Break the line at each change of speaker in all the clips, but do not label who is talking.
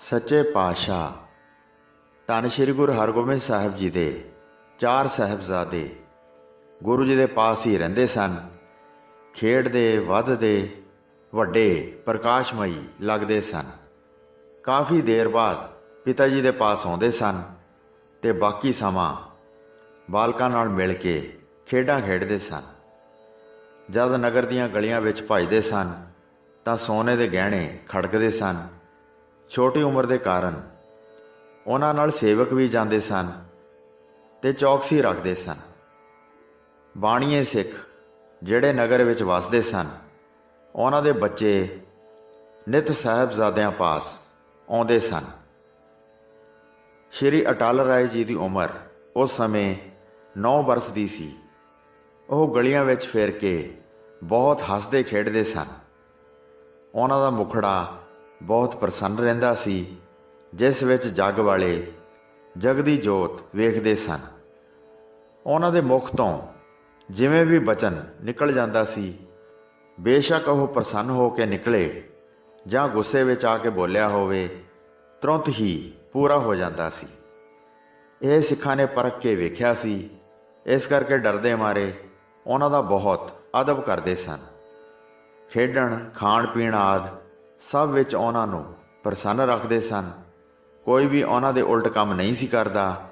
ਸੱਚੇ ਪਾਤਸ਼ਾਹ, ਧੰਨ ਸ਼੍ਰੀ ਗੁਰੂ ਹਰਗੋਬਿੰਦ ਸਾਹਿਬ ਜੀ ਦੇ ਚਾਰ ਸਹਿਬਜ਼ਾਦੇ, ਗੁਰੂ ਜੀ ਦੇ ਪਾਸ ਹੀ ਰਹਿੰਦੇ ਸਨ। ਖੇਡਦੇ ਵੱਧਦੇ ਵੱਡੇ, ਪ੍ਰਕਾਸ਼ਮਈ ਲੱਗਦੇ ਸਨ। ਕਾਫੀ ਦੇਰ ਬਾਅਦ ਪਿਤਾ ਜੀ ਦੇ ਪਾਸ ਆਉਂਦੇ ਸਨ ਤੇ ਬਾਕੀ ਸਮਾਂ ਬਾਲਕਾਂ ਨਾਲ ਮਿਲ ਕੇ ਖੇਡਾਂ ਖੇਡਦੇ ਸਨ। ਜਦ ਨਗਰ ਦੀਆਂ ਗਲੀਆਂ ਵਿੱਚ ਭਜਦੇ ਸਨ ਤਾਂ ਸੋਨੇ ਦੇ ਗਹਿਣੇ ਖੜਕਦੇ ਸਨ ਛੋਟੀ ਉਮਰ ਦੇ ਕਾਰਨ ਉਹਨਾਂ ਨਾਲ ਸੇਵਕ ਵੀ ਜਾਂਦੇ ਸਨ ਤੇ ਚੌਕਸੀ ਰੱਖਦੇ ਸਨ। ਬਾਣੀਏ ਸਿੱਖ ਜਿਹੜੇ ਨਗਰ ਵਿੱਚ ਵਸਦੇ ਸਨ, ਉਹਨਾਂ ਦੇ ਬੱਚੇ ਨਿਤ ਸਾਹਿਬਜ਼ਾਦਿਆਂ ਪਾਸ ਆਉਂਦੇ ਸਨ। ਸ਼੍ਰੀ ਅਟਲ ਰਾਏ ਜੀ ਦੀ ਉਮਰ ਉਸ ਸਮੇਂ 9 ਵਰਸ ਦੀ ਸੀ। ਉਹ ਗਲੀਆਂ ਵਿੱਚ ਫਿਰ ਕੇ ਬਹੁਤ ਹੱਸਦੇ ਖੇਡਦੇ ਸਨ। ਉਹਨਾਂ ਦਾ ਮੁਖੜਾ ਬਹੁਤ ਪ੍ਰਸੰਨ ਰਹਿੰਦਾ ਸੀ, ਜਿਸ ਵਿੱਚ ਜੱਗ ਵਾਲੇ ਜਗਦੀ ਜੋਤ ਵੇਖਦੇ ਸਨ। ਉਹਨਾਂ ਦੇ ਮੁਖ ਤੋਂ ਜਿਵੇਂ ਵੀ ਬਚਨ ਨਿਕਲ ਜਾਂਦਾ ਸੀ, ਬੇਸ਼ੱਕ ਉਹ ਪ੍ਰਸੰਨ ਹੋ ਕੇ ਨਿਕਲੇ ਜਾਂ ਗੁੱਸੇ ਵਿੱਚ ਆ ਕੇ ਬੋਲਿਆ ਹੋਵੇ, ਤੁਰੰਤ ਹੀ ਪੂਰਾ ਹੋ ਜਾਂਦਾ ਸੀ। ਇਹ ਸਿੱਖਾਂ ਨੇ ਪਰਖ ਕੇ ਵੇਖਿਆ ਸੀ, ਇਸ ਕਰਕੇ ਡਰਦੇ ਮਾਰੇ ਉਹਨਾਂ ਦਾ ਬਹੁਤ ਅਦਬ ਕਰਦੇ ਸਨ। ਖੇਡਣ ਖਾਣ ਪੀਣ ਆਦ ਸਭ ਵਿੱਚ ਉਹਨਾਂ ਨੂੰ ਪ੍ਰਸੰਨ ਰੱਖਦੇ ਸਨ। ਕੋਈ ਵੀ ਉਹਨਾਂ ਦੇ ਉਲਟ ਕੰਮ ਨਹੀਂ ਸੀ ਕਰਦਾ,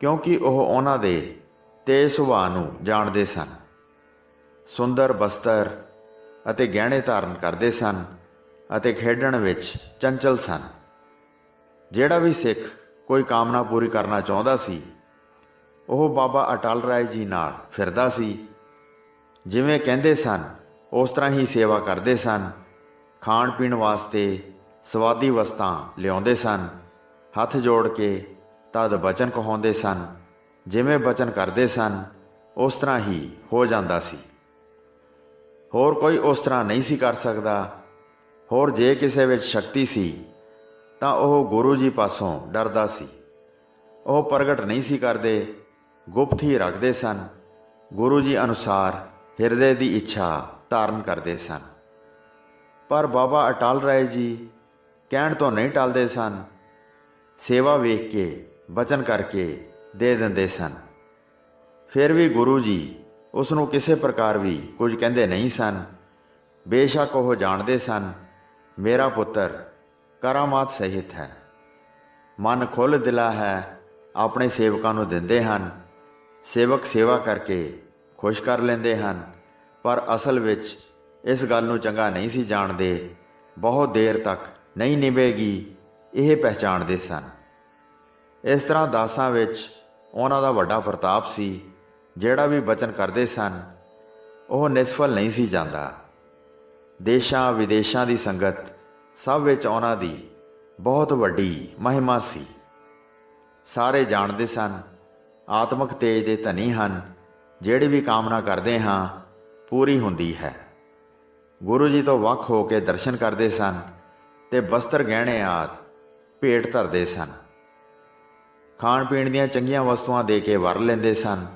ਕਿਉਂਕਿ ਉਹ ਉਹਨਾਂ ਦੇ ਤੇਜ਼ ਸੁਭਾਅ ਨੂੰ ਜਾਣਦੇ ਸਨ। ਸੁੰਦਰ ਬਸਤਰ ਅਤੇ ਗਹਿਣੇ ਧਾਰਨ ਕਰਦੇ ਸਨ ਅਤੇ ਖੇਡਣ ਵਿੱਚ ਚੰਚਲ ਸਨ। ਜਿਹੜਾ ਵੀ ਸਿੱਖ ਕੋਈ ਕਾਮਨਾ ਪੂਰੀ ਕਰਨਾ ਚਾਹੁੰਦਾ ਸੀ, ਉਹ ਬਾਬਾ ਅਟਲ ਰਾਏ ਜੀ ਨਾਲ ਫਿਰਦਾ ਸੀ। ਜਿਵੇਂ ਕਹਿੰਦੇ ਸਨ, ਉਸ ਤਰ੍ਹਾਂ ਹੀ ਸੇਵਾ ਕਰਦੇ ਸਨ। ਖਾਣ ਪੀਣ ਵਾਸਤੇ ਸਵਾਦੀ ਵਸਤਾਂ ਲਿਆਉਂਦੇ ਸਨ। ਹੱਥ ਜੋੜ ਕੇ ਤਦ ਬਚਨ ਕਹਾਉਂਦੇ ਸਨ। ਜਿਵੇਂ ਬਚਨ ਕਰਦੇ ਸਨ, ਉਸ ਤਰ੍ਹਾਂ ਹੀ ਹੋ ਜਾਂਦਾ ਸੀ। ਹੋਰ ਕੋਈ ਉਸ ਤਰ੍ਹਾਂ ਨਹੀਂ ਸੀ ਕਰ ਸਕਦਾ। ਹੋਰ ਜੇ ਕਿਸੇ ਵਿੱਚ ਸ਼ਕਤੀ ਸੀ, ਤਾਂ ਉਹ ਗੁਰੂ ਜੀ ਪਾਸੋਂ ਡਰਦਾ ਸੀ। ਉਹ ਪ੍ਰਗਟ ਨਹੀਂ ਸੀ ਕਰਦੇ। ਗੁਪਤ ਹੀ ਰੱਖਦੇ ਸਨ। ਗੁਰੂ ਜੀ ਅਨੁਸਾਰ ਹਿਰਦੇ ਦੀ ਇੱਛਾ ਧਾਰਨ ਕਰਦੇ ਸਨ। ਪਰ ਬਾਬਾ ਅਟਲ ਰਾਏ ਜੀ ਕਹਿਣ ਤੋਂ ਨਹੀਂ ਟਲਦੇ ਸਨ। ਸੇਵਾ ਵੇਖ ਕੇ, ਬਚਨ ਕਰਕੇ ਦੇ ਦਿੰਦੇ ਸਨ। ਫਿਰ ਵੀ ਗੁਰੂ ਜੀ ਉਸ ਨੂੰ ਕਿਸੇ ਪ੍ਰਕਾਰ ਵੀ ਕੁਝ ਕਹਿੰਦੇ ਨਹੀਂ ਸਨ। ਬੇਸ਼ੱਕ ਉਹ ਜਾਣਦੇ ਸਨ, ਮੇਰਾ ਪੁੱਤਰ, ਕਰਾਮਾਤ ਸਹਿਤ ਹੈ। ਮਨ ਖੁੱਲ ਦਿਲਾ ਹੈ, ਆਪਣੇ ਸੇਵਕਾਂ ਨੂੰ ਦਿੰਦੇ ਹਨ। ਸੇਵਕ ਸੇਵਾ ਕਰਕੇ ਖੁਸ਼ ਕਰ ਲੈਂਦੇ ਹਨ, ਪਰ ਅਸਲ ਵਿੱਚ ਇਸ ਗੱਲ ਨੂੰ ਚੰਗਾ ਨਹੀਂ ਸੀ ਜਾਣਦੇ। ਬਹੁਤ ਦੇਰ ਤੱਕ ਨਹੀਂ ਨਿਭੇਗੀ, ਇਹ ਪਹਿਚਾਣਦੇ ਸਨ। ਇਸ ਤਰ੍ਹਾਂ ਦਾਸਾਂ ਵਿੱਚ ਉਹਨਾਂ ਦਾ ਵੱਡਾ ਪ੍ਰਤਾਪ ਸੀ, ਜਿਹੜਾ ਵੀ ਬਚਨ ਕਰਦੇ ਸਨ, ਉਹ ਨਿਸਫਲ ਨਹੀਂ ਸੀ ਜਾਂਦਾ। ਦੇਸ਼ਾਂ ਵਿਦੇਸ਼ਾਂ ਦੀ ਸੰਗਤ ਸਭ ਵਿੱਚ ਉਹਨਾਂ ਦੀ ਬਹੁਤ ਵੱਡੀ ਮਹਿਮਾ ਸੀ। ਸਾਰੇ ਜਾਣਦੇ ਸਨ, ਆਤਮਿਕ ਤੇਜ ਦੇ ਧਨੀ ਹਨ, ਜਿਹੜੀ ਵੀ ਕਾਮਨਾ ਕਰਦੇ ਹਾਂ, ਪੂਰੀ ਹੁੰਦੀ ਹੈ। ਗੁਰੂ ਜੀ ਤੋਂ ਵੱਖ ਹੋ ਕੇ ਦਰਸ਼ਨ ਕਰਦੇ ਸਨ ਤੇ ਬਸਤਰ ਗਹਿਣੇ ਆਦ ਭੇਟ ਧਰਦੇ ਸਨ। ਖਾਣ ਪੀਣ ਦੀਆਂ ਚੰਗੀਆਂ ਵਸਤੂਆਂ ਦੇ ਕੇ ਵਰ ਲੈਂਦੇ ਸਨ,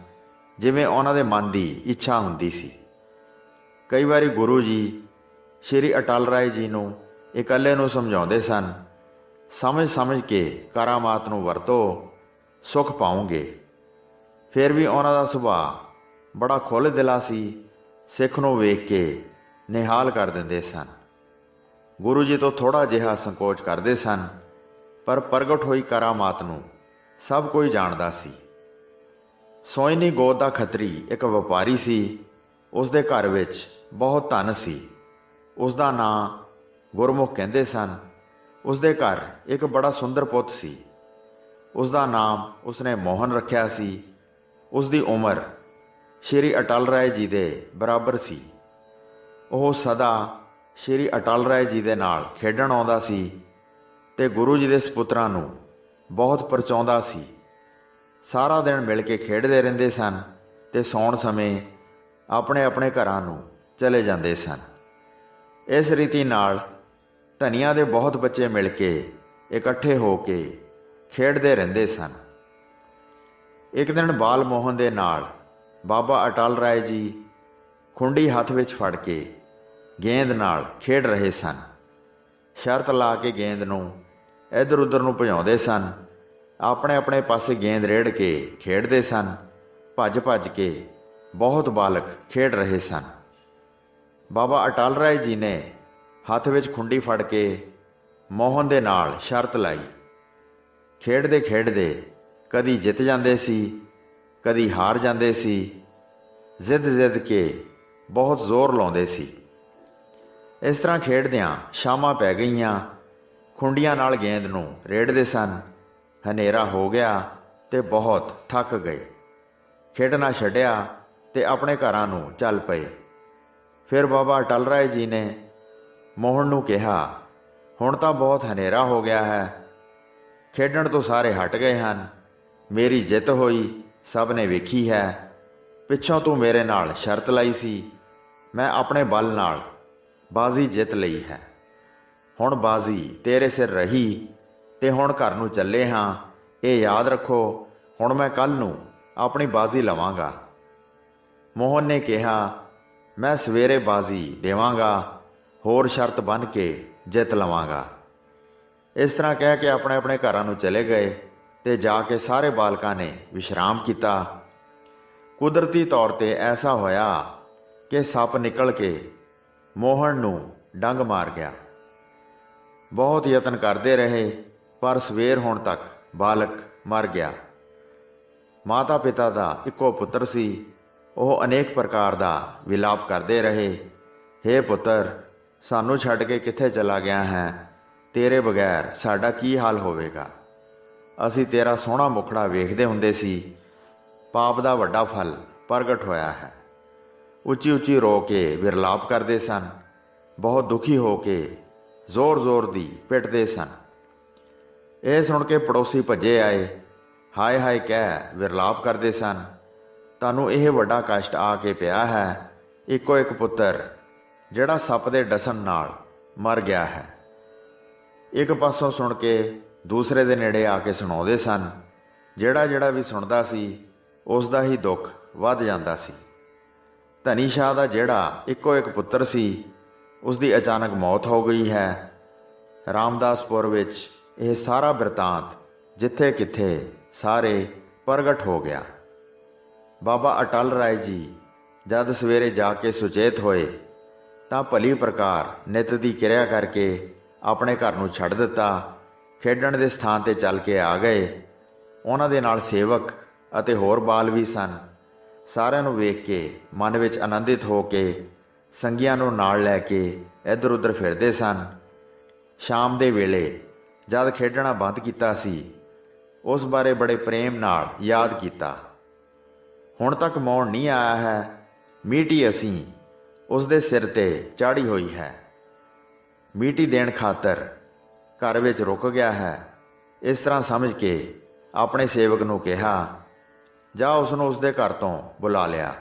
ਜਿਵੇਂ ਉਹਨਾਂ ਦੇ ਮਨ ਦੀ ਇੱਛਾ ਹੁੰਦੀ ਸੀ। ਕਈ ਵਾਰੀ ਗੁਰੂ ਜੀ ਸ਼੍ਰੀ ਅਟਲ ਰਾਏ ਜੀ ਨੂੰ ਇਕੱਲੇ ਨੂੰ ਸਮਝਾਉਂਦੇ ਸਨ, ਸਮਝ ਸਮਝ ਕੇ ਕਰਾਮਾਤ ਨੂੰ ਵਰਤੋ, ਸੁਖ ਪਾਉਂਗੇ। ਫਿਰ ਵੀ ਉਹਨਾਂ ਦਾ ਸੁਭਾਅ ਬੜਾ ਖੁੱਲ੍ਹ ਦਿਲਾ ਸੀ, ਸਿੱਖ ਨੂੰ ਵੇਖ ਕੇ ਨਿਹਾਲ ਕਰ ਦਿੰਦੇ ਸਨ। ਗੁਰੂ ਜੀ ਤੋਂ ਥੋੜਾ ਜਿਹਾ ਸੰਕੋਚ ਕਰਦੇ ਸਨ, ਪਰ ਪ੍ਰਗਟ ਹੋਈ ਕਰਾਮਾਤ ਨੂੰ ਸਭ ਕੋਈ ਜਾਣਦਾ ਸੀ। ਸੋਇਨੀ ਗੋਦ ਦਾ ਖੱਤਰੀ ਇੱਕ ਵਪਾਰੀ ਸੀ ਉਸ ਦੇ ਘਰ ਵਿੱਚ ਬਹੁਤ ਧਨ ਸੀ। ਉਸ ਦਾ ਨਾਂ ਗੁਰਮੁਖ ਕਹਿੰਦੇ ਸਨ। ਉਸ ਦੇ ਘਰ ਇੱਕ ਬੜਾ ਸੁੰਦਰ ਪੁੱਤ ਸੀ। ਉਸ ਦਾ ਨਾਮ ਉਸਨੇ ਮੋਹਨ ਰੱਖਿਆ ਸੀ। ਉਸ ਦੀ ਉਮਰ ਸ਼੍ਰੀ ਅਟਲ ਰਾਏ ਜੀ ਦੇ ਬਰਾਬਰ ਸੀ। ਉਹ ਸਦਾ ਸ਼੍ਰੀ ਅਟਲ ਰਾਏ ਜੀ ਦੇ ਨਾਲ ਖੇਡਣ ਆਉਂਦਾ ਸੀ ਤੇ ਗੁਰੂ ਜੀ ਦੇ ਸੁਪੁੱਤਰਾਂ ਨੂੰ ਬਹੁਤ ਪਰਚਾਉਂਦਾ ਸੀ। ਸਾਰਾ ਦਿਨ ਮਿਲ ਕੇ ਖੇਡਦੇ ਰਹਿੰਦੇ ਸਨ ਤੇ ਸੌਣ ਸਮੇਂ ਆਪਣੇ ਆਪਣੇ ਘਰਾਂ ਨੂੰ ਚਲੇ ਜਾਂਦੇ ਸਨ। ਇਸ ਰੀਤੀ ਨਾਲ ਧਨੀਆਂ ਦੇ ਬਹੁਤ ਬੱਚੇ ਮਿਲ ਕੇ ਇਕੱਠੇ ਹੋ ਕੇ ਖੇਡਦੇ ਰਹਿੰਦੇ ਸਨ। ਇੱਕ ਦਿਨ ਬਾਲ ਮੋਹਨ ਦੇ ਨਾਲ ਬਾਬਾ ਅਟਲ ਰਾਏ ਜੀ ਖੁੰਡੀ ਹੱਥ ਵਿੱਚ ਫੜ ਕੇ ਗੇਂਦ ਨਾਲ ਖੇਡ ਰਹੇ ਸਨ। ਸ਼ਰਤ ਲਾ ਕੇ ਗੇਂਦ ਨੂੰ ਇੱਧਰ ਉੱਧਰ ਨੂੰ ਭਜਾਉਂਦੇ ਸਨ। ਆਪਣੇ ਆਪਣੇ ਪਾਸੇ ਗੇਂਦ ਰੇੜ ਕੇ ਖੇਡਦੇ ਸਨ। ਭੱਜ ਭੱਜ ਕੇ ਬਹੁਤ ਬਾਲਕ ਖੇਡ ਰਹੇ ਸਨ। ਬਾਬਾ ਅਟਲ ਰਾਏ ਜੀ ਨੇ ਹੱਥ ਵਿੱਚ ਖੁੰਡੀ ਫੜ ਕੇ ਮੋਹਨ ਦੇ ਨਾਲ ਸ਼ਰਤ ਲਾਈ। ਖੇਡਦੇ ਖੇਡਦੇ ਕਦੀ ਜਿੱਤ ਜਾਂਦੇ ਸੀ, ਕਦੀ ਹਾਰ ਜਾਂਦੇ ਸੀ। ਜ਼ਿੱਦ ਜ਼ਿੱਦ ਕੇ ਬਹੁਤ ਜ਼ੋਰ ਲਾਉਂਦੇ ਸੀ। ਇਸ ਤਰ੍ਹਾਂ ਖੇਡਦਿਆਂ ਸ਼ਾਮਾਂ ਪੈ ਗਈਆਂ। ਖੁੰਡੀਆਂ ਨਾਲ ਗੇਂਦ ਨੂੰ ਰੇੜਦੇ ਸਨ। ਹਨੇਰਾ ਹੋ ਗਿਆ ਤੇ ਬਹੁਤ ਥੱਕ ਗਏ। ਖੇਡਣਾ ਛੱਡਿਆ ਤੇ ਆਪਣੇ ਘਰਾਂ ਨੂੰ ਚੱਲ ਪਏ। ਫਿਰ ਬਾਬਾ ਟਲ ਰਾਏ ਜੀ ਨੇ ਮੋਹਨ ਨੂੰ ਕਿਹਾ, ਹੁਣ ਤਾਂ ਬਹੁਤ ਹਨੇਰਾ ਹੋ ਗਿਆ ਹੈ। ਖੇਡਣ ਤੋਂ ਸਾਰੇ ਹਟ ਗਏ ਹਨ। ਮੇਰੀ ਜਿੱਤ ਹੋਈ, ਸਭ ਨੇ ਵੇਖੀ ਹੈ। ਪਿੱਛੋਂ ਤੂੰ ਮੇਰੇ ਨਾਲ ਸ਼ਰਤ ਲਾਈ ਸੀ। ਮੈਂ ਆਪਣੇ ਬਲ ਨਾਲ ਬਾਜ਼ੀ ਜਿੱਤ ਲਈ ਹੈ। ਹੁਣ ਬਾਜ਼ੀ ਤੇਰੇ ਸਿਰ ਰਹੀ ਤੇ ਹੁਣ ਘਰ ਨੂੰ ਚੱਲੇ ਹਾਂ। ਇਹ ਯਾਦ ਰੱਖੋ, ਹੁਣ ਮੈਂ ਕੱਲ ਨੂੰ ਆਪਣੀ ਬਾਜ਼ੀ ਲਵਾਂਗਾ। ਮੋਹਨ ਨੇ ਕਿਹਾ, ਮੈਂ ਸਵੇਰੇ ਬਾਜ਼ੀ ਦੇਵਾਂਗਾ, ਹੋਰ ਸ਼ਰਤ ਬਨ ਕੇ ਜਿੱਤ ਲਵਾਂਗਾ। ਇਸ ਤਰ੍ਹਾਂ ਕਹਿ ਕੇ ਆਪਣੇ ਆਪਣੇ ਘਰਾਂ ਨੂੰ ਚਲੇ ਗਏ ਤੇ ਜਾ ਕੇ ਸਾਰੇ ਬਾਲਕਾਂ ਨੇ ਵਿਸ਼ਰਾਮ ਕੀਤਾ। ਕੁਦਰਤੀ ਤੌਰ ਤੇ ਐਸਾ ਹੋਇਆ ਕਿ ਸੱਪ ਨਿਕਲ ਕੇ ਮੋਹਨ ਨੂੰ ਡੰਗ ਮਾਰ ਗਿਆ। ਬਹੁਤ ਯਤਨ ਕਰਦੇ ਰਹੇ, ਪਰ ਸਵੇਰ ਹੋਣ ਤੱਕ ਬਾਲਕ ਮਰ ਗਿਆ। ਮਾਤਾ ਪਿਤਾ ਦਾ ਇੱਕੋ ਪੁੱਤਰ ਸੀ। ਉਹ ਅਨੇਕ ਪ੍ਰਕਾਰ ਦਾ ਵਿਲਾਪ ਕਰਦੇ ਰਹੇ। हे ਪੁੱਤਰ, ਸਾਨੂੰ ਛੱਡ ਕੇ ਕਿੱਥੇ ਚਲਾ ਗਿਆ ਹੈ? ਤੇਰੇ ਬਗੈਰ ਸਾਡਾ ਕੀ ਹਾਲ ਹੋਵੇਗਾ? ਅਸੀਂ ਤੇਰਾ ਸੋਹਣਾ ਮੁਖੜਾ ਵੇਖਦੇ ਹੁੰਦੇ ਸੀ। ਪਾਪ ਦਾ ਵੱਡਾ ਫਲ ਪ੍ਰਗਟ ਹੋਇਆ ਹੈ। ਉੱਚੀ ਉੱਚੀ ਰੋ ਕੇ ਵਿਰਲਾਪ ਕਰਦੇ ਸਨ। ਬਹੁਤ ਦੁਖੀ ਹੋ ਕੇ ਜ਼ੋਰ-ਜ਼ੋਰ ਦੀ ਪਿੱਟਦੇ ਸਨ। ਇਹ ਸੁਣ ਕੇ ਪੜੋਸੀ ਭੱਜੇ ਆਏ। ਹਾਏ ਹਾਏ ਕਹਿ ਵਿਰਲਾਪ ਕਰਦੇ ਸਨ, ਤੁਹਾਨੂੰ ਇਹ ਵੱਡਾ ਕਸ਼ਟ ਆ ਕੇ ਪਿਆ ਹੈ। ਇੱਕੋ ਇੱਕ ਪੁੱਤਰ, ਜਿਹੜਾ ਸੱਪ ਦੇ ਡਸਣ ਨਾਲ ਮਰ ਗਿਆ ਹੈ। ਇੱਕ ਪਾਸੋਂ ਸੁਣ ਕੇ ਦੂਸਰੇ ਦੇ ਨੇੜੇ ਆ ਕੇ ਸੁਣਾਉਂਦੇ ਸਨ। ਜਿਹੜਾ ਜਿਹੜਾ ਵੀ ਸੁਣਦਾ ਸੀ ਉਸ ਦਾ ਹੀ ਦੁੱਖ ਵੱਧ ਜਾਂਦਾ ਸੀ। ਧਨੀ ਸ਼ਾਹ ਦਾ ਜਿਹੜਾ ਇੱਕੋ ਇੱਕ ਪੁੱਤਰ ਸੀ ਉਸ ਦੀ ਅਚਾਨਕ ਮੌਤ ਹੋ ਗਈ ਹੈ। ਰਾਮਦਾਸਪੁਰ ਵਿੱਚ ਇਹ ਸਾਰਾ ਬਰਤਾਂਤ ਜਿੱਥੇ ਕਿੱਥੇ ਸਾਰੇ ਪ੍ਰਗਟ ਹੋ ਗਿਆ। ਬਾਬਾ ਅਟਲ ਰਾਏ ਜੀ ਜਦ ਸਵੇਰੇ ਜਾ ਕੇ ਸੁਚੇਤ ਹੋਏ, ਤਾਂ ਭਲੀ ਪ੍ਰਕਾਰ ਨਿਤ ਦੀ ਕਿਰਿਆ ਕਰਕੇ ਆਪਣੇ ਘਰ ਨੂੰ ਛੱਡ ਦਿੱਤਾ, ਖੇਡਣ ਦੇ ਸਥਾਨ ਤੇ ਚੱਲ ਕੇ ਆ ਗਏ। ਉਹਨਾਂ ਦੇ ਨਾਲ ਸੇਵਕ ਅਤੇ ਹੋਰ ਬਾਲ ਵੀ ਸਨ। ਸਾਰਿਆਂ ਨੂੰ ਵੇਖ ਕੇ, ਮਨ ਵਿੱਚ ਆਨੰਦਿਤ ਹੋ ਕੇ, ਸੰਗੀਆਂ ਨੂੰ ਨਾਲ ਲੈ ਕੇ ਇੱਧਰ ਉੱਧਰ ਫਿਰਦੇ ਸਨ। ਸ਼ਾਮ ਦੇ ਵੇਲੇ ਜਦ ਖੇਡਣਾ ਬੰਦ ਕੀਤਾ ਸੀ, ਉਸ ਬਾਰੇ ਬੜੇ ਪ੍ਰੇਮ ਨਾਲ ਯਾਦ ਕੀਤਾ। ਹੁਣ ਤੱਕ ਮੌਣ ਨਹੀਂ ਆਇਆ ਹੈ, ਮੀਟੀ ਅਸੀਂ ਉਸ ਦੇ ਸਿਰ ਤੇ ਚਾੜੀ ਹੋਈ ਹੈ। ਮੀਟੀ ਦੇਣ ਖਾਤਰ ਘਰ ਵਿੱਚ ਰੁਕ ਗਿਆ ਹੈ। ਇਸ ਤਰ੍ਹਾਂ ਸਮਝ ਕੇ ਆਪਣੇ ਸੇਵਕ ਨੂੰ ਕਿਹਾ ਜਾ ਉਸ ਨੂੰ ਉਸ ਦੇ ਘਰ ਤੋਂ ਬੁਲਾ ਲਿਆ।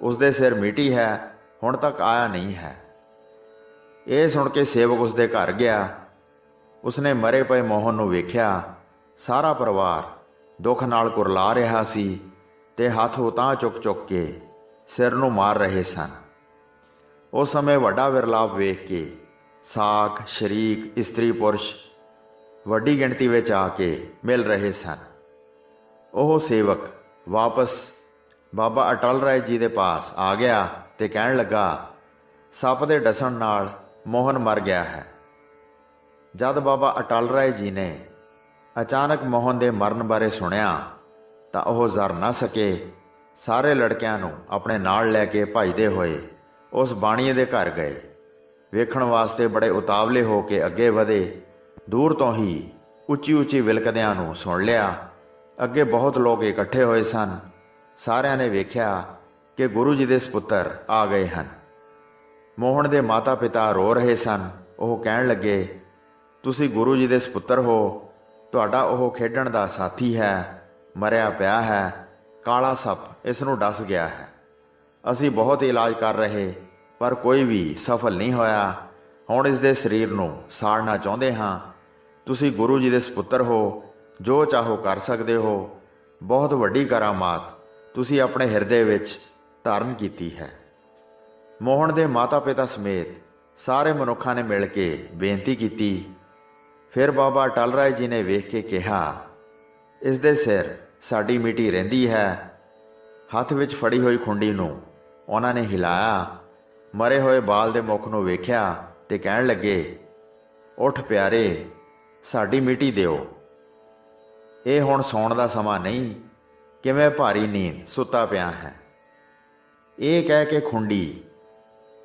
ਉਸ ਦੇ ਸਿਰ ਮੀਟੀ ਹੈ, ਹੁਣ ਤੱਕ ਆਇਆ ਨਹੀਂ ਹੈ। ਇਹ ਸੁਣ ਕੇ ਸੇਵਕ ਉਸ ਦੇ ਘਰ ਗਿਆ। ਉਸਨੇ ਮਰੇ ਪਏ ਮੋਹਨ ਨੂੰ ਵੇਖਿਆ। ਸਾਰਾ ਪਰਿਵਾਰ ਦੁੱਖ ਨਾਲ ਕੁਰਲਾ ਰਿਹਾ ਸੀ ਤੇ ਹੱਥ ਉਤਾਂ ਚੁੱਕ ਚੁੱਕ ਕੇ ਸਿਰ ਨੂੰ ਮਾਰ ਰਹੇ ਸਨ। ਉਸ ਸਮੇਂ ਵੱਡਾ ਵਿਰਲਾਪ ਵੇਖ ਕੇ ਸਾਖ, ਸ਼ਰੀਕ, ਇਸਤਰੀ ਪੁਰਸ਼ ਵੱਡੀ ਗਿਣਤੀ ਵਿੱਚ ਆ ਕੇ ਮਿਲ ਰਹੇ ਸਨ। ਉਹ ਸੇਵਕ ਵਾਪਸ ਬਾਬਾ ਅਟਲ ਰਾਏ ਜੀ ਦੇ ਪਾਸ ਆ ਗਿਆ ਤੇ ਕਹਿਣ ਲੱਗਾ, ਸੱਪ ਦੇ ਡਸਣ ਨਾਲ ਮੋਹਨ ਮਰ ਗਿਆ ਹੈ। ਜਦ ਬਾਬਾ ਅਟਲ ਰਾਏ ਜੀ ਨੇ ਅਚਾਨਕ ਮੋਹਨ ਦੇ ਮਰਨ ਬਾਰੇ ਸੁਣਿਆ, ਤਾਂ ਉਹ ਜ਼ਰ ਨਾ ਸਕੇ। ਸਾਰੇ ਲੜਕਿਆਂ ਨੂੰ ਆਪਣੇ ਨਾਲ ਲੈ ਕੇ ਭਜਦੇ ਹੋਏ ਉਸ ਬਾਣੀਏ ਦੇ ਘਰ ਗਏ। ਵੇਖਣ ਵਾਸਤੇ ਬੜੇ ਉਤਾਵਲੇ ਹੋ ਕੇ ਅੱਗੇ ਵਧੇ, ਦੂਰ ਤੋਂ ਹੀ ਉੱਚੀ ਉੱਚੀ ਵਿਲਕਦਿਆਂ ਨੂੰ ਸੁਣ ਲਿਆ ਅੱਗੇ ਬਹੁਤ ਲੋਕ ਇਕੱਠੇ ਹੋਏ ਸਨ। ਸਾਰਿਆਂ ਨੇ ਵੇਖਿਆ ਕਿ ਗੁਰੂ ਜੀ ਦੇ ਸੁਪੁੱਤਰ ਆ ਗਏ ਹਨ। ਮੋਹਨ ਦੇ ਮਾਤਾ-ਪਿਤਾ ਰੋ ਰਹੇ ਸਨ। ਉਹ ਕਹਿਣ ਲੱਗੇ, ਤੁਸੀਂ ਗੁਰੂ ਜੀ ਦੇ ਸੁਪੁੱਤਰ ਹੋ। ਤੁਹਾਡਾ ਉਹ ਖੇਡਣ ਦਾ ਸਾਥੀ ਹੈ। ਮਰਿਆ ਪਿਆ ਹੈ। ਕਾਲਾ ਸੱਪ ਇਸ ਨੂੰ ਡਸ ਗਿਆ ਹੈ। ਅਸੀਂ ਬਹੁਤ ਇਲਾਜ ਕਰ ਰਹੇ, ਪਰ ਕੋਈ ਵੀ ਸਫਲ ਨਹੀਂ ਹੋਇਆ। ਹੁਣ ਇਸ ਦੇ ਸਰੀਰ ਨੂੰ ਸਾੜਨਾ ਚਾਹੁੰਦੇ ਹਾਂ। ਤੁਸੀਂ ਗੁਰੂ ਜੀ ਦੇ ਸੁਪੁੱਤਰ ਹੋ। ਜੋ ਚਾਹੋ ਕਰ ਸਕਦੇ ਹੋ। ਬਹੁਤ ਵੱਡੀ ਕਰਾਮਾਤ ਤੁਸੀਂ ਆਪਣੇ ਹਿਰਦੇ ਵਿੱਚ ਧਾਰਨ ਕੀਤੀ ਹੈ। ਮੋਹਨ ਦੇ ਮਾਤਾ-ਪਿਤਾ ਸਮੇਤ ਸਾਰੇ ਮਨੁੱਖਾਂ ਨੇ ਮਿਲ ਕੇ ਬੇਨਤੀ ਕੀਤੀ। ਫਿਰ ਬਾਬਾ ਟਲ ਰਾਏ ਜੀ ਨੇ ਵੇਖ ਕੇ ਕਿਹਾ, ਇਸ ਦੇ ਸਿਰ ਸਾਡੀ ਮਿੱਟੀ ਰਹਿੰਦੀ ਹੈ। ਹੱਥ ਵਿੱਚ ਫੜੀ ਹੋਈ ਖੁੰਡੀ ਨੂੰ ਉਹਨਾਂ ਨੇ ਹਿਲਾਇਆ। ਮਰੇ ਹੋਏ ਬਾਲ ਦੇ ਮੁਖ ਨੂੰ ਵੇਖਿਆ ਤੇ ਕਹਿਣ ਲੱਗੇ, ਉੱਠ ਪਿਆਰੇ, ਸਾਡੀ ਮਿੱਟੀ ਦਿਓ। ਇਹ ਹੁਣ ਸੌਣ ਦਾ ਸਮਾਂ ਨਹੀਂ। ਕਿਵੇਂ ਭਾਰੀ ਨੀਂਦ ਸੁੱਤਾ ਪਿਆ ਹੈ। ਇਹ ਕਹਿ ਕੇ ਖੁੰਡੀ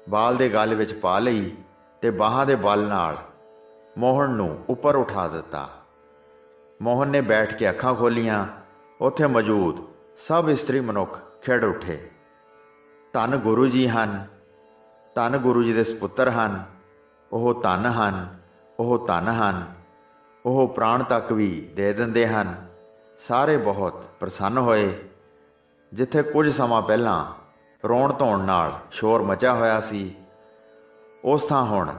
ਬਾਲ ਦੇ ਗਲ ਵਿੱਚ ਪਾ ਲਈ ਤੇ ਬਾਹਾਂ ਦੇ ਬਲ ਨਾਲ ਮੋਹਨ ਨੂੰ ਉੱਪਰ ਉਠਾ ਦਿੱਤਾ। ਮੋਹਨ ਨੇ ਬੈਠ ਕੇ ਅੱਖਾਂ ਖੋਲੀਆਂ। ਉੱਥੇ ਮੌਜੂਦ ਸਭ ਇਸਤਰੀ ਮਨੁੱਖ ਖਿੜ ਉੱਠੇ। ਧੰਨ ਗੁਰੂ ਜੀ ਹਨ। ਧੰਨ ਗੁਰੂ ਜੀ ਦੇ ਸੁਪੁੱਤਰ ਹਨ। ਉਹ ਧੰਨ ਹਨ। ਉਹ ਧੰਨ ਹਨ। ਉਹ ਪ੍ਰਾਣ ਤੱਕ ਵੀ ਦੇ ਦਿੰਦੇ ਹਨ। ਸਾਰੇ ਬਹੁਤ ਪ੍ਰਸੰਨ ਹੋਏ। ਜਿੱਥੇ ਕੁਝ ਸਮਾਂ ਪਹਿਲਾਂ ਰੋਣ ਧੋਣ ਨਾਲ ਸ਼ੋਰ ਮਚਿਆ ਹੋਇਆ ਸੀ, ਉਸ ਥਾਂ ਹੁਣ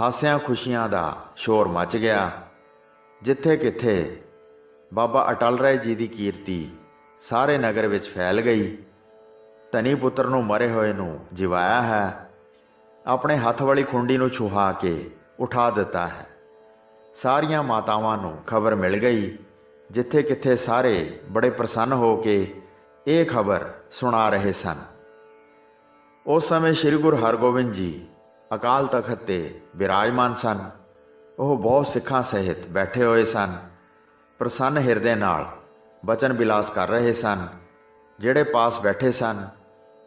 ਹਾਸਿਆਂ ਖੁਸ਼ੀਆਂ ਦਾ ਸ਼ੋਰ ਮਚ ਗਿਆ। ਜਿੱਥੇ ਕਿੱਥੇ ਬਾਬਾ ਅਟਲ ਰਾਏ ਜੀ ਦੀ ਕੀਰਤੀ ਸਾਰੇ ਨਗਰ ਵਿੱਚ ਫੈਲ ਗਈ। ਧਨੀ ਪੁੱਤਰ ਨੂੰ ਮਰੇ ਹੋਏ ਨੂੰ ਜਿਵਾਇਆ ਹੈ। ਆਪਣੇ ਹੱਥ ਵਾਲੀ ਖੁੰਡੀ ਨੂੰ ਛੁਹਾ ਕੇ ਉਠਾ ਦਿੱਤਾ ਹੈ। ਸਾਰੀਆਂ ਮਾਤਾਵਾਂ ਨੂੰ ਖਬਰ ਮਿਲ ਗਈ, ਜਿੱਥੇ ਕਿੱਥੇ ਸਾਰੇ ਬੜੇ ਪ੍ਰਸੰਨ ਹੋ ਕੇ ਇਹ ਖਬਰ ਸੁਣਾ ਰਹੇ ਸਨ। ਉਸ ਸਮੇਂ ਸ੍ਰੀ ਗੁਰੂ ਹਰਗੋਬਿੰਦ ਜੀ ਅਕਾਲ ਤਖਤ ਤੇ ਵਿਰਾਜਮਾਨ ਸਨ। ਉਹ ਬਹੁਤ ਸਿੱਖਾਂ ਸਹਿਤ ਬੈਠੇ ਹੋਏ ਸਨ। ਪ੍ਰਸੰਨ ਹਿਰਦੇ ਨਾਲ ਬਚਨ ਬਿਲਾਸ ਕਰ ਰਹੇ ਸਨ। ਜਿਹੜੇ ਪਾਸ ਬੈਠੇ ਸਨ,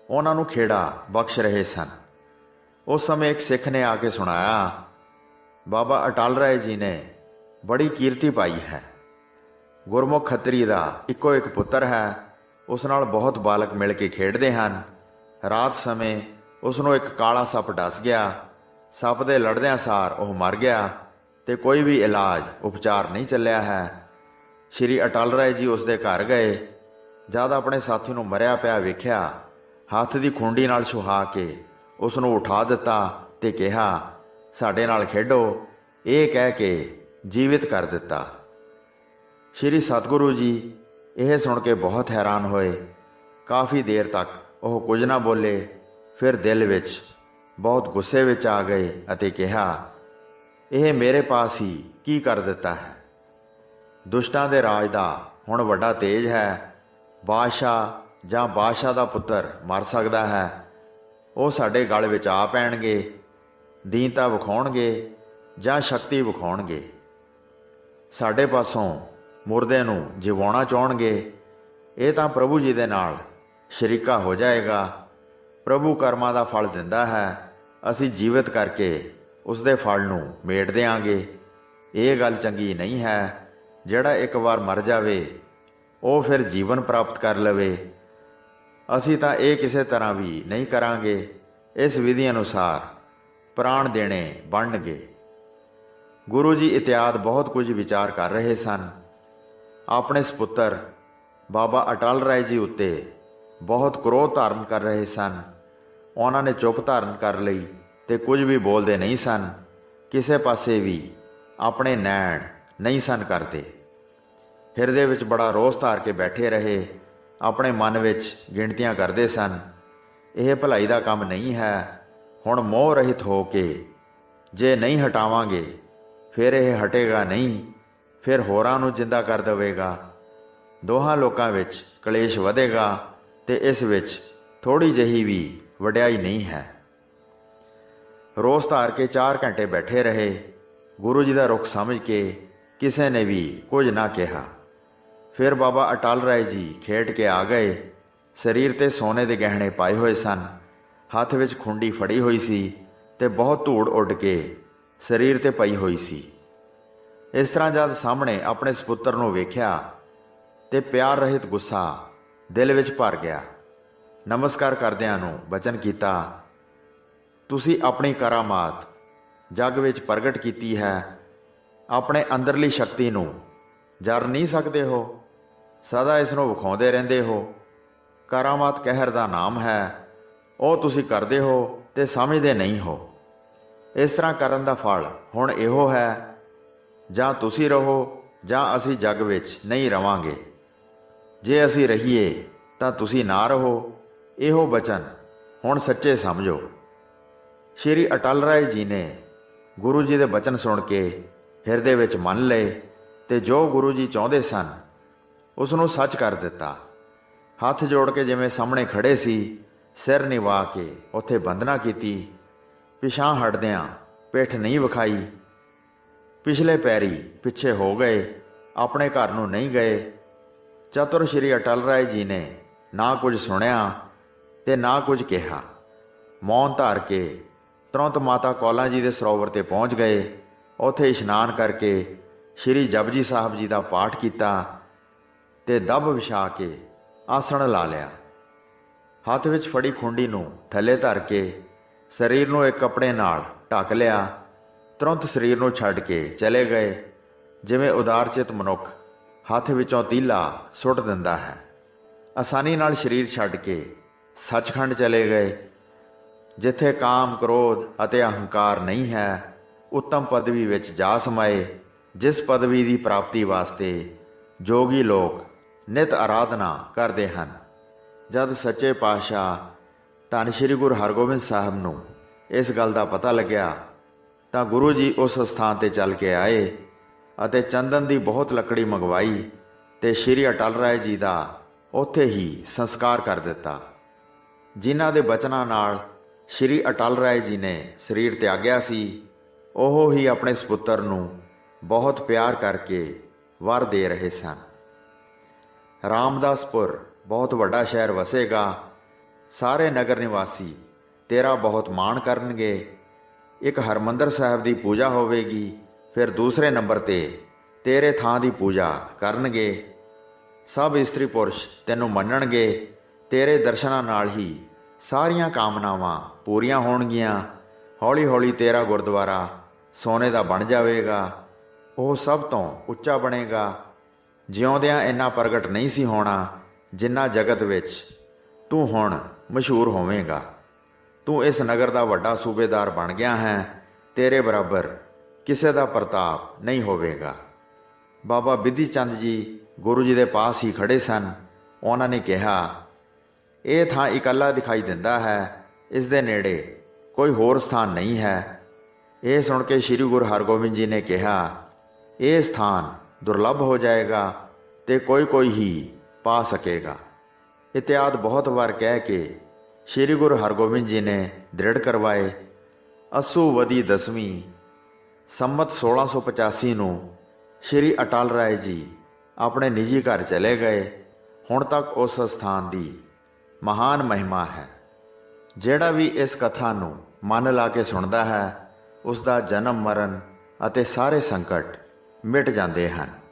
ਉਹਨਾਂ ਨੂੰ ਖੇੜਾ ਬਖਸ਼ ਰਹੇ ਸਨ। ਉਸ ਸਮੇਂ ਇੱਕ ਸਿੱਖ ਨੇ ਆ ਕੇ ਸੁਣਾਇਆ ਬਾਬਾ ਅਟਲ ਰਾਏ ਜੀ ਨੇ ਬੜੀ ਕੀਰਤੀ ਪਾਈ ਹੈ। ਗੁਰਮੁਖ ਖੱਤਰੀ ਦਾ ਇੱਕੋ ਇੱਕ ਪੁੱਤਰ ਹੈ। ਉਸ ਨਾਲ ਬਹੁਤ ਬਾਲਕ ਮਿਲ ਕੇ ਖੇਡਦੇ ਹਨ। ਰਾਤ ਸਮੇਂ ਉਸ ਨੂੰ ਇੱਕ ਕਾਲਾ ਸੱਪ ਡਸ ਗਿਆ। ਸੱਪ ਦੇ ਲੜਦਿਆਂ ਸਾਰ ਉਹ ਮਰ ਗਿਆ ਤੇ ਕੋਈ ਵੀ ਇਲਾਜ, ਉਪਚਾਰ ਨਹੀਂ ਚੱਲਿਆ ਹੈ। ਸ਼੍ਰੀ ਅਟਲ ਰਾਏ ਜੀ ਉਸ ਦੇ ਘਰ ਗਏ। ਜਦ ਆਪਣੇ ਸਾਥੀ ਨੂੰ ਮਰਿਆ ਪਿਆ ਵੇਖਿਆ, ਹੱਥ ਦੀ ਖੁੰਡੀ ਨਾਲ ਛੁਹਾ ਕੇ ਉਸ ਨੂੰ ਉਠਾ ਦਿੱਤਾ ਤੇ ਕਿਹਾ ਸਾਡੇ ਨਾਲ ਖੇਡੋ। ਇਹ ਕਹਿ ਕੇ ਜੀਵਿਤ ਕਰ ਦਿੱਤਾ। ਸ਼੍ਰੀ ਸਤਿਗੁਰੂ ਜੀ ਇਹ ਸੁਣ ਕੇ ਬਹੁਤ ਹੈਰਾਨ ਹੋਏ। ਕਾਫੀ ਦੇਰ ਤੱਕ ਉਹ ਕੁਝ ਨਾ ਬੋਲੇ, ਫਿਰ ਦਿਲ ਵਿੱਚ ਬਹੁਤ ਗੁੱਸੇ ਵਿੱਚ ਆ ਗਏ ਅਤੇ ਕਿਹਾ, ਇਹ ਮੇਰੇ ਪਾਸ ਹੀ ਕੀ ਕਰ ਦਿੱਤਾ ਹੈ? ਦੁਸ਼ਟਾਂ ਦੇ ਰਾਜ ਦਾ ਹੁਣ ਵੱਡਾ ਤੇਜ ਹੈ। ਬਾਦਸ਼ਾਹ ਜਾਂ ਬਾਦਸ਼ਾਹ ਦਾ ਪੁੱਤਰ ਮਰ ਸਕਦਾ ਹੈ। ਉਹ ਸਾਡੇ ਗਲ ਵਿੱਚ ਆ ਪੈਣਗੇ। ਦੀਨਤਾ ਵਿਖਾਉਣਗੇ ਜਾਂ ਸ਼ਕਤੀ ਵਿਖਾਉਣਗੇ। ਸਾਡੇ ਪਾਸੋਂ ਮੁਰਦੇ ਨੂੰ ਜਿਵਾਉਣਾ ਚਾਹਣਗੇ, ਇਹ ਤਾਂ ਪ੍ਰਭੂ ਜੀ ਦੇ ਨਾਲ ਸ਼ਰੀਕਾ ਹੋ ਜਾਏਗਾ। ਪ੍ਰਭੂ ਕਰਮਾਂ ਦਾ ਫਲ ਦਿੰਦਾ ਹੈ, ਅਸੀਂ ਜੀਵਤ ਕਰਕੇ ਉਸ ਦੇ ਫਲ ਨੂੰ ਮੇਟ ਦੇਾਂਗੇ ਇਹ ਗੱਲ ਚੰਗੀ ਨਹੀਂ ਹੈ, ਜਿਹੜਾ ਇੱਕ ਵਾਰ ਮਰ ਜਾਵੇ, ਉਹ ਫਿਰ ਜੀਵਨ ਪ੍ਰਾਪਤ ਕਰ ਲਵੇ। ਅਸੀਂ ਤਾਂ ਇਹ ਕਿਸੇ ਤਰ੍ਹਾਂ ਵੀ ਨਹੀਂ ਕਰਾਂਗੇ, ਇਸ ਵਿਧੀ ਅਨੁਸਾਰ ਪ੍ਰਾਣ ਦੇਣੇ ਬਣਨਗੇ ਗੁਰੂ ਜੀ ਇਤਿਆਦ ਬਹੁਤ ਕੁਝ ਵਿਚਾਰ ਕਰ ਰਹੇ ਸਨ। ਆਪਣੇ ਸੁਪੁੱਤਰ ਬਾਬਾ ਅਟਲ ਰਾਏ ਜੀ ਉੱਤੇ ਬਹੁਤ ਕ੍ਰੋਧ ਧਾਰਨ ਕਰ ਰਹੇ ਸਨ। ਉਹਨਾਂ ਨੇ ਚੁੱਪ ਧਾਰਨ ਕਰ ਲਈ ਤੇ ਕੁਝ ਵੀ ਬੋਲਦੇ ਨਹੀਂ ਸਨ। ਕਿਸੇ ਪਾਸੇ ਵੀ ਆਪਣੇ ਨੈਣ ਨਹੀਂ ਸਨ ਕਰਦੇ। ਹਿਰਦੇ ਵਿੱਚ ਬੜਾ ਰੋਸ ਧਾਰ ਕੇ ਬੈਠੇ ਰਹੇ, ਆਪਣੇ ਮਨ ਵਿੱਚ ਗਿਣਤੀਆਂ ਕਰਦੇ ਸਨ। ਇਹ ਭਲਾਈ ਦਾ ਕੰਮ ਨਹੀਂ ਹੈ। ਹੁਣ ਮੋਹ ਰਹਿਤ ਹੋ ਕੇ ਜੇ ਨਹੀਂ ਹਟਾਵਾਂਗੇ, ਫਿਰ ਇਹ ਹਟੇਗਾ ਨਹੀਂ, ਫਿਰ ਹੋਰਾਂ ਨੂੰ ਜਿੰਦਾ ਕਰ ਦੇਵੇਗਾ। ਦੋਹਾਂ ਲੋਕਾਂ ਵਿੱਚ ਕਲੇਸ਼ ਵਧੇਗਾ ਤੇ ਇਸ ਵਿੱਚ ਥੋੜੀ ਜਹੀ ਵੀ ਵਡਿਆਈ ਨਹੀਂ ਹੈ। ਰੋਸ ਧਾਰ ਕੇ 4 ਘੰਟੇ ਬੈਠੇ ਰਹੇ। ਗੁਰੂ ਜੀ ਦਾ ਰੁਖ ਸਮਝ ਕੇ ਕਿਸੇ ਨੇ ਵੀ ਕੁਝ ਨਾ ਕਿਹਾ। ਫਿਰ ਬਾਬਾ ਅਟਲ ਰਾਏ ਜੀ ਖੇਡ ਕੇ ਆ ਗਏ। ਸਰੀਰ ਤੇ ਸੋਨੇ ਦੇ ਗਹਿਣੇ ਪਾਏ ਹੋਏ ਸਨ। ਹੱਥ ਵਿੱਚ ਖੁੰਡੀ ਫੜੀ ਹੋਈ ਸੀ ਤੇ ਬਹੁਤ ਧੂੜ ਉੱਡ ਕੇ ਸਰੀਰ ਤੇ ਪਈ ਹੋਈ ਸੀ। ਇਸ ਤਰ੍ਹਾਂ ਜਦ ਸਾਹਮਣੇ ਆਪਣੇ ਸੁਪੁੱਤਰ ਨੂੰ ਵੇਖਿਆ ਤੇ ਪਿਆਰ ਰਹਿਤ ਗੁੱਸਾ ਦਿਲ ਵਿੱਚ ਭਰ ਗਿਆ। ਨਮਸਕਾਰ ਕਰਦਿਆਂ ਨੂੰ ਬਚਨ ਕੀਤਾ, ਤੁਸੀਂ ਆਪਣੀ ਕਰਾਮਾਤ ਜੱਗ ਵਿੱਚ ਪ੍ਰਗਟ ਕੀਤੀ ਹੈ। ਆਪਣੇ ਅੰਦਰਲੀ ਸ਼ਕਤੀ ਨੂੰ ਜਰ ਨਹੀਂ ਸਕਦੇ ਹੋ। ਸਦਾ ਇਸ ਨੂੰ ਵਿਖਾਉਂਦੇ ਰਹਿੰਦੇ ਹੋ। ਕਰਾਮਾਤ ਕਹਿਰ ਦਾ ਨਾਮ ਹੈ। ਉਹ ਤੁਸੀਂ ਕਰਦੇ ਹੋ ਤੇ ਸਮਝਦੇ ਨਹੀਂ ਹੋ। ਇਸ ਤਰ੍ਹਾਂ ਕਰਨ ਦਾ ਫਲ ਹੁਣ ਇਹੋ ਹੈ, ਜਾਂ ਤੁਸੀਂ ਰਹੋ, ਜਾਂ ਅਸੀਂ ਜੱਗ ਵਿੱਚ ਨਹੀਂ ਰਵਾਂਗੇ। ਜੇ ਅਸੀਂ ਰਹੀਏ, ਤਾਂ ਤੁਸੀਂ ਨਾ ਰਹੋ। ਇਹੋ ਬਚਨ ਹੁਣ ਸੱਚੇ ਸਮਝੋ। ਸ਼੍ਰੀ ਅਟਲ ਰਾਏ ਜੀ ਨੇ ਗੁਰੂ ਜੀ ਦੇ ਬਚਨ ਸੁਣ ਕੇ ਹਿਰਦੇ ਵਿੱਚ ਮੰਨ ਲਏ ਤੇ ਜੋ ਗੁਰੂ ਜੀ ਚਾਹੁੰਦੇ ਸਨ ਉਸ ਨੂੰ ਸੱਚ ਕਰ ਦਿੱਤਾ। ਹੱਥ ਜੋੜ ਕੇ ਜਿਵੇਂ ਸਾਹਮਣੇ ਖੜੇ ਸੀ ਸਿਰ ਨਿਵਾ ਕੇ ਉੱਥੇ ਬੰਦਨਾ ਕੀਤੀ। ਪਿਛਾਂ ਹਟਦਿਆਂ ਪਿੱਠ ਨਹੀਂ ਵਿਖਾਈ। ਪਿਛਲੇ ਪੈਰੀ ਪਿੱਛੇ ਹੋ ਗਏ, ਆਪਣੇ ਘਰ ਨੂੰ ਨਹੀਂ ਗਏ। ਚਤੁਰ ਸ਼੍ਰੀ ਅਟਲ ਰਾਏ ਜੀ ਨੇ ਨਾ ਕੁਝ ਸੁਣਿਆ ਤੇ ਨਾ ਕੁਝ ਕਿਹਾ। ਮੌਨ ਧਾਰ ਕੇ ਤੁਰੰਤ ਮਾਤਾ ਕੌਲਾਂ ਜੀ ਦੇ ਸਰੋਵਰ ਤੇ ਪਹੁੰਚ ਗਏ। ਉੱਥੇ ਇਸ਼ਨਾਨ ਕਰਕੇ ਸ਼੍ਰੀ ਜਪਜੀ ਸਾਹਿਬ ਜੀ ਦਾ ਪਾਠ ਕੀਤਾ ਤੇ ਦਬ ਵਿਛਾ ਕੇ ਆਸਣ ਲਾ ਲਿਆ। ਹੱਥ ਵਿੱਚ ਫੜੀ ਖੁੰਡੀ ਨੂੰ ਥੱਲੇ ਧਰ ਕੇ ਸਰੀਰ ਨੂੰ ਇੱਕ ਕੱਪੜੇ ਨਾਲ ਢੱਕ ਲਿਆ। ਤੁਰੰਤ ਸਰੀਰ ਨੂੰ ਛੱਡ ਕੇ ਚਲੇ ਗਏ, ਜਿਵੇਂ ਉਦਾਰਚਿਤ ਮਨੁੱਖ ਹੱਥ ਵਿੱਚੋਂ ਤੀਲਾ ਸੁੱਟ ਦਿੰਦਾ ਹੈ। ਆਸਾਨੀ ਨਾਲ ਸਰੀਰ ਛੱਡ ਕੇ ਸੱਚਖੰਡ ਚਲੇ ਗਏ। ਜਿੱਥੇ ਕਾਮ, ਕ੍ਰੋਧ ਅਤੇ ਅਹੰਕਾਰ ਨਹੀਂ ਹੈ, ਉੱਤਮ ਪਦਵੀ ਵਿੱਚ ਜਾ ਸਮਾਏ, ਜਿਸ ਪਦਵੀ ਦੀ ਪ੍ਰਾਪਤੀ ਵਾਸਤੇ ਜੋਗੀ ਲੋਕ ਨਿਤ ਆਰਾਧਨਾ ਕਰਦੇ ਹਨ। ਜਦ ਸੱਚੇ ਪਾਤਸ਼ਾਹ ਧੰਨ ਸ਼੍ਰੀ ਗੁਰੂ ਹਰਗੋਬਿੰਦ ਸਾਹਿਬ ਨੂੰ ਇਸ ਗੱਲ ਦਾ ਪਤਾ ਲੱਗਿਆ, ਤਾਂ ਗੁਰੂ ਜੀ ਉਸ ਸਥਾਨ ਤੇ ਚੱਲ ਕੇ ਆਏ ਅਤੇ ਚੰਦਨ ਦੀ ਬਹੁਤ ਲੱਕੜੀ ਮੰਗਵਾਈ ਤੇ ਸ਼੍ਰੀ ਅਟਲ ਰਾਏ ਜੀ ਦਾ ਉੱਥੇ ਹੀ ਸੰਸਕਾਰ ਕਰ ਦਿੱਤਾ, ਜਿਨ੍ਹਾਂ ਦੇ ਬਚਨਾਂ ਨਾਲ ਸ਼੍ਰੀ ਅਟਲ ਰਾਏ ਜੀ ਨੇ ਸਰੀਰ ਤਿਆਗਿਆ ਸੀ, ਉਹ ਹੀ ਆਪਣੇ ਸੁਪੁੱਤਰ ਨੂੰ ਬਹੁਤ ਪਿਆਰ ਕਰਕੇ ਵਰ ਦੇ ਰਹੇ ਸਨ। ਰਾਮਦਾਸਪੁਰ ਬਹੁਤ ਵੱਡਾ ਸ਼ਹਿਰ ਵਸੇਗਾ। ਸਾਰੇ ਨਗਰ ਨਿਵਾਸੀ ਤੇਰਾ ਬਹੁਤ ਮਾਣ ਕਰਨਗੇ। ਇੱਕ ਹਰਮੰਦਰ ਸਾਹਿਬ ਦੀ ਪੂਜਾ ਹੋਵੇਗੀ, ਫਿਰ ਦੂਸਰੇ ਨੰਬਰ ਤੇ ਤੇਰੇ ਥਾਂ ਦੀ ਪੂਜਾ ਕਰਨਗੇ। ਸਭ ਇਸਤਰੀ ਪੁਰਸ਼ ਤੈਨੂੰ ਮੰਨਣਗੇ, ਤੇਰੇ ਦਰਸ਼ਨਾਂ ਨਾਲ ਹੀ ਸਾਰੀਆਂ ਕਾਮਨਾਵਾਂ ਪੂਰੀਆਂ ਹੋਣਗੀਆਂ। ਹੌਲੀ-ਹੌਲੀ ਤੇਰਾ ਗੁਰਦੁਆਰਾ ਸੋਨੇ ਦਾ ਬਣ ਜਾਵੇਗਾ। ਉਹ ਸਭ ਤੋਂ ਉੱਚਾ ਬਣੇਗਾ। ਜਿਉਂਦਿਆਂ ਇੰਨਾ ਪ੍ਰਗਟ ਨਹੀਂ ਸੀ ਹੋਣਾ ਜਿੰਨਾ ਜਗਤ ਵਿੱਚ ਤੂੰ ਹੁਣ ਮਸ਼ਹੂਰ ਹੋਵੇਂਗਾ, ਤੂੰ ਇਸ ਨਗਰ ਦਾ ਵੱਡਾ ਸੂਬੇਦਾਰ ਬਣ ਗਿਆ ਹੈ, ਤੇਰੇ ਬਰਾਬਰ ਕਿਸੇ ਦਾ ਪ੍ਰਤਾਪ ਨਹੀਂ ਹੋਵੇਗਾ। ਬਾਬਾ ਬਿਧੀ ਚੰਦ ਜੀ ਗੁਰੂ ਜੀ ਦੇ ਪਾਸ ਹੀ ਖੜੇ ਸਨ। ਉਹਨਾਂ ਨੇ ਕਿਹਾ, ਇਹ ਥਾਂ ਇਕੱਲਾ ਦਿਖਾਈ ਦਿੰਦਾ ਹੈ, ਇਸ ਦੇ ਨੇੜੇ ਕੋਈ ਹੋਰ ਸਥਾਨ ਨਹੀਂ ਹੈ। ਇਹ ਸੁਣ ਕੇ ਸ੍ਰੀ ਗੁਰੂ ਹਰਗੋਬਿੰਦ ਜੀ ਨੇ ਕਿਹਾ, ਇਹ ਸਥਾਨ ਦੁਰਲੱਭ ਹੋ ਜਾਏਗਾ ਤੇ ਕੋਈ ਕੋਈ ਹੀ ਪਾ ਸਕੇਗਾ। ਇਤਿਆਦ ਬਹੁਤ ਵਾਰ ਕਹਿ ਕੇ ਸ੍ਰੀ ਗੁਰੂ ਹਰਗੋਬਿੰਦ ਜੀ ਨੇ ਦ੍ਰਿੜ ਕਰਵਾਏ। ਅਸੂ ਵਦੀ ਦਸਵੀਂ ਸੰਮਤ 1685 ਨੂੰ ਸ੍ਰੀ ਅਟਲ ਰਾਏ ਜੀ ਆਪਣੇ ਨਿੱਜੀ ਘਰ ਚਲੇ ਗਏ। ਹੁਣ ਤੱਕ ਉਸ ਸਥਾਨ ਦੀ ਮਹਾਨ ਮਹਿਮਾ ਹੈ। ਜਿਹੜਾ ਵੀ ਇਸ ਕਥਾ ਨੂੰ ਮਨ ਲਾ ਕੇ ਸੁਣਦਾ ਹੈ ਉਸ ਦਾ ਜਨਮ ਮਰਨ ਅਤੇ ਸਾਰੇ ਸੰਕਟ ਮਿਟ ਜਾਂਦੇ ਹਨ।